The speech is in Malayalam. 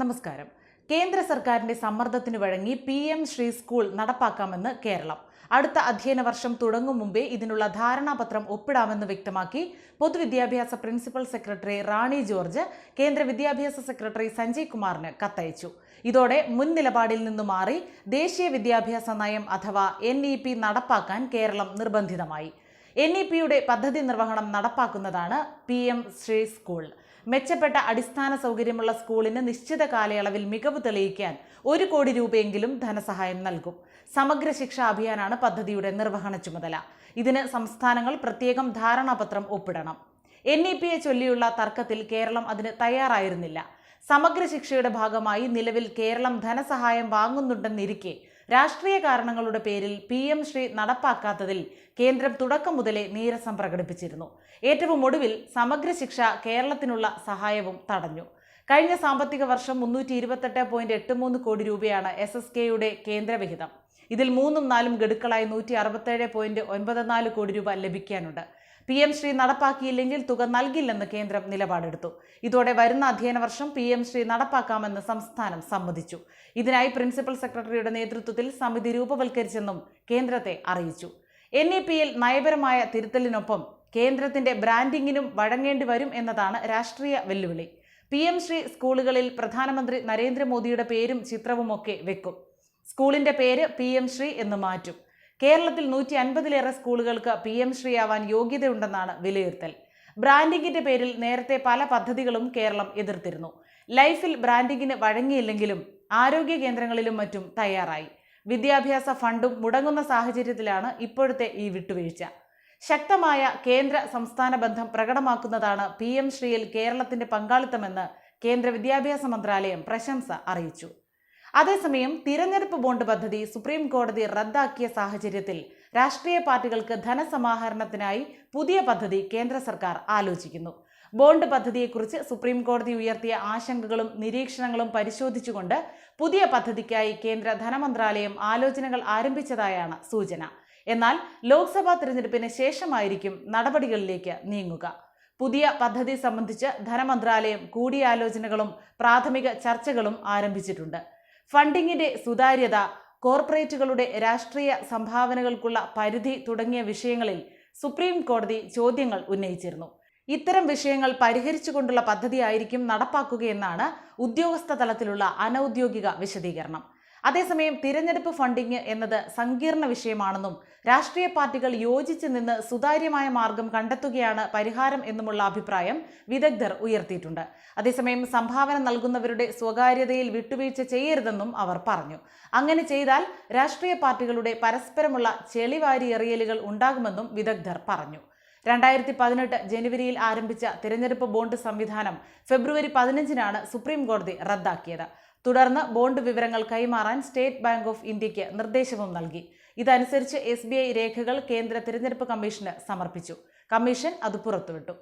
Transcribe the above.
നമസ്കാരം. കേന്ദ്ര സർക്കാരിന്റെ സമ്മർദ്ദത്തിന് വഴങ്ങി പി എം ശ്രീ സ്കൂൾ നടപ്പാക്കാമെന്ന് കേരളം. അടുത്ത അധ്യയന വർഷം തുടങ്ങും മുമ്പേ ഇതിനുള്ള ധാരണാപത്രം ഒപ്പിടാമെന്ന് വ്യക്തമാക്കി പൊതുവിദ്യാഭ്യാസ പ്രിൻസിപ്പൽ സെക്രട്ടറി റാണി ജോർജ് കേന്ദ്ര വിദ്യാഭ്യാസ സെക്രട്ടറി സഞ്ജയ് കുമാറിന് കത്തയച്ചു. ഇതോടെ മുൻ നിലപാടിൽ നിന്ന് മാറി ദേശീയ വിദ്യാഭ്യാസ നയം അഥവാ എൻ നടപ്പാക്കാൻ കേരളം നിർബന്ധിതമായി. എൻ ഇ പിയുടെ പദ്ധതി നിർവഹണം നടപ്പാക്കുന്നതാണ് പി എം ശ്രീ സ്കൂൾ. മെച്ചപ്പെട്ട അടിസ്ഥാന സൗകര്യമുള്ള സ്കൂളിന് നിശ്ചിത കാലയളവിൽ മികവ് തെളിയിക്കാൻ ഒരു കോടി രൂപയെങ്കിലും ധനസഹായം നൽകും. സമഗ്ര ശിക്ഷാ അഭിയാനാണ് പദ്ധതിയുടെ നിർവഹണ ചുമതല. ഇതിന് സംസ്ഥാനങ്ങൾ പ്രത്യേകം ധാരണാപത്രം ഒപ്പിടണം. എൻ ഇ പിയെ ചൊല്ലിയുള്ള തർക്കത്തിൽ കേരളം അതിന് തയ്യാറായിരുന്നില്ല. സമഗ്ര ശിക്ഷയുടെ ഭാഗമായി നിലവിൽ കേരളം ധനസഹായം വാങ്ങുന്നുണ്ടെന്നിരിക്കെ രാഷ്ട്രീയ കാരണങ്ങളുടെ പേരിൽ പി എം ശ്രീ നടപ്പാക്കാത്തതിൽ കേന്ദ്രം തുടക്കം മുതലേ നീരസം പ്രകടിപ്പിച്ചിരുന്നു. ഏറ്റവും ഒടുവിൽ സമഗ്ര ശിക്ഷ കേരളത്തിനുള്ള സഹായവും തടഞ്ഞു. കഴിഞ്ഞ സാമ്പത്തിക വർഷം മുന്നൂറ്റി ഇരുപത്തെട്ട് പോയിന്റ് എട്ട് മൂന്ന് കോടി രൂപയാണ് എസ് എസ് കെയുടെ കേന്ദ്രവിഹിതം. ഇതിൽ മൂന്നും നാലും ഗഡുക്കളായി നൂറ്റി അറുപത്തേഴ് പോയിന്റ് ഒൻപത് നാല് കോടി രൂപ ലഭിക്കാനുണ്ട്. പി എം ശ്രീ നടപ്പാക്കിയില്ലെങ്കിൽ തുക നൽകില്ലെന്ന് കേന്ദ്രം നിലപാടെടുത്തു. ഇതോടെ വരുന്ന അധ്യയന വർഷം പി എം ശ്രീ നടപ്പാക്കാമെന്ന് സംസ്ഥാനം സമ്മതിച്ചു. ഇതിനായി പ്രിൻസിപ്പൽ സെക്രട്ടറിയുടെ നേതൃത്വത്തിൽ സമിതി രൂപവൽക്കരിച്ചെന്നും കേന്ദ്രത്തെ അറിയിച്ചു. എൻ ഇ പിയിൽ നയപരമായ തിരുത്തലിനൊപ്പം കേന്ദ്രത്തിന്റെ ബ്രാൻഡിങ്ങിനും വഴങ്ങേണ്ടി വരും എന്നതാണ് രാഷ്ട്രീയ വെല്ലുവിളി. പി എം ശ്രീ സ്കൂളുകളിൽ പ്രധാനമന്ത്രി നരേന്ദ്രമോദിയുടെ പേരും ചിത്രവുമൊക്കെ വെക്കും. സ്കൂളിന്റെ പേര് പി എം ശ്രീ എന്ന് മാറ്റും. കേരളത്തിൽ നൂറ്റി അൻപതിലേറെ സ്കൂളുകൾക്ക് പി എം ശ്രീ ആവാൻ യോഗ്യതയുണ്ടെന്നാണ് വിലയിരുത്തൽ. ബ്രാൻഡിങ്ങിന്റെ പേരിൽ നേരത്തെ പല പദ്ധതികളും കേരളം എതിർത്തിരുന്നു. ലൈഫിൽ ബ്രാൻഡിങ്ങിന് വഴങ്ങിയില്ലെങ്കിലും ആരോഗ്യ കേന്ദ്രങ്ങളിലും മറ്റും തയ്യാറായി. വിദ്യാഭ്യാസ ഫണ്ടും മുടങ്ങുന്ന സാഹചര്യത്തിലാണ് ഇപ്പോഴത്തെ ഈ വിട്ടുവീഴ്ച. ശക്തമായ കേന്ദ്ര സംസ്ഥാന ബന്ധം പ്രകടമാക്കുന്നതാണ് പി എം ശ്രീയിൽ കേരളത്തിന്റെ പങ്കാളിത്തമെന്ന് കേന്ദ്ര വിദ്യാഭ്യാസ മന്ത്രാലയം പ്രശംസ അറിയിച്ചു. അതേസമയം തിരഞ്ഞെടുപ്പ് ബോണ്ട് പദ്ധതി സുപ്രീം കോടതി റദ്ദാക്കിയ സാഹചര്യത്തിൽ രാഷ്ട്രീയ പാർട്ടികൾക്ക് ധനസമാഹരണത്തിനായി പുതിയ പദ്ധതി കേന്ദ്ര സർക്കാർ ആലോചിക്കുന്നു. ബോണ്ട് പദ്ധതിയെക്കുറിച്ച് സുപ്രീം കോടതി ഉയർത്തിയ ആശങ്കകളും നിരീക്ഷണങ്ങളും പരിശോധിച്ചുകൊണ്ട് പുതിയ പദ്ധതിക്കായി കേന്ദ്ര ധനമന്ത്രാലയം ആലോചനകൾ ആരംഭിച്ചതായാണ് സൂചന. എന്നാൽ ലോക്സഭാ തിരഞ്ഞെടുപ്പിന് ശേഷമായിരിക്കും നടപടികളിലേക്ക് നീങ്ങുക. പുതിയ പദ്ധതി സംബന്ധിച്ച് ധനമന്ത്രാലയം കൂടിയാലോചനകളും പ്രാഥമിക ചർച്ചകളും ആരംഭിച്ചിട്ടുണ്ട്. ഫണ്ടിങ്ങിന്റെ സുതാര്യത കോർപ്പറേറ്റുകളുടെ രാഷ്ട്രീയ സംഭാവനകൾക്കുള്ള പരിധി തുടങ്ങിയ വിഷയങ്ങളിൽ സുപ്രീം കോടതി ചോദ്യങ്ങൾ ഉന്നയിച്ചിരുന്നു. ഇത്തരം വിഷയങ്ങൾ പരിഹരിച്ചുകൊണ്ടുള്ള പദ്ധതിയായിരിക്കും നടപ്പാക്കുകയെന്നാണ് ഉദ്യോഗസ്ഥ തലത്തിലുള്ള അനൌദ്യോഗിക വിശദീകരണം. അതേസമയം തിരഞ്ഞെടുപ്പ് ഫണ്ടിങ് എന്നത് സങ്കീർണ വിഷയമാണെന്നും രാഷ്ട്രീയ പാർട്ടികൾ യോജിച്ച് നിന്ന് സുതാര്യമായ മാർഗം കണ്ടെത്തുകയാണ് പരിഹാരം എന്നുമുള്ള അഭിപ്രായം വിദഗ്ധർ ഉയർത്തിയിട്ടുണ്ട്. അതേസമയം സംഭാവന നൽകുന്നവരുടെ സ്വകാര്യതയിൽ വിട്ടുവീഴ്ച ചെയ്യരുതെന്നും അവർ പറഞ്ഞു. അങ്ങനെ ചെയ്താൽ രാഷ്ട്രീയ പാർട്ടികളുടെ പരസ്പരമുള്ള ചെളിവാരി എറിയലുകൾ ഉണ്ടാകുമെന്നും വിദഗ്ധർ പറഞ്ഞു. രണ്ടായിരത്തി പതിനെട്ട് ജനുവരിയിൽ ആരംഭിച്ച തിരഞ്ഞെടുപ്പ് ബോണ്ട് സംവിധാനം ഫെബ്രുവരി പതിനഞ്ചിനാണ് സുപ്രീം കോടതി റദ്ദാക്കിയത്. തുടർന്ന് ബോണ്ട് വിവരങ്ങൾ കൈമാറാൻ സ്റ്റേറ്റ് ബാങ്ക് ഓഫ് ഇന്ത്യയ്ക്ക് നിർദ്ദേശവും നൽകി. ഇതനുസരിച്ച് എസ് രേഖകൾ കേന്ദ്ര തിരഞ്ഞെടുപ്പ് കമ്മീഷന് സമർപ്പിച്ചു. കമ്മീഷൻ അത് പുറത്തുവിട്ടു.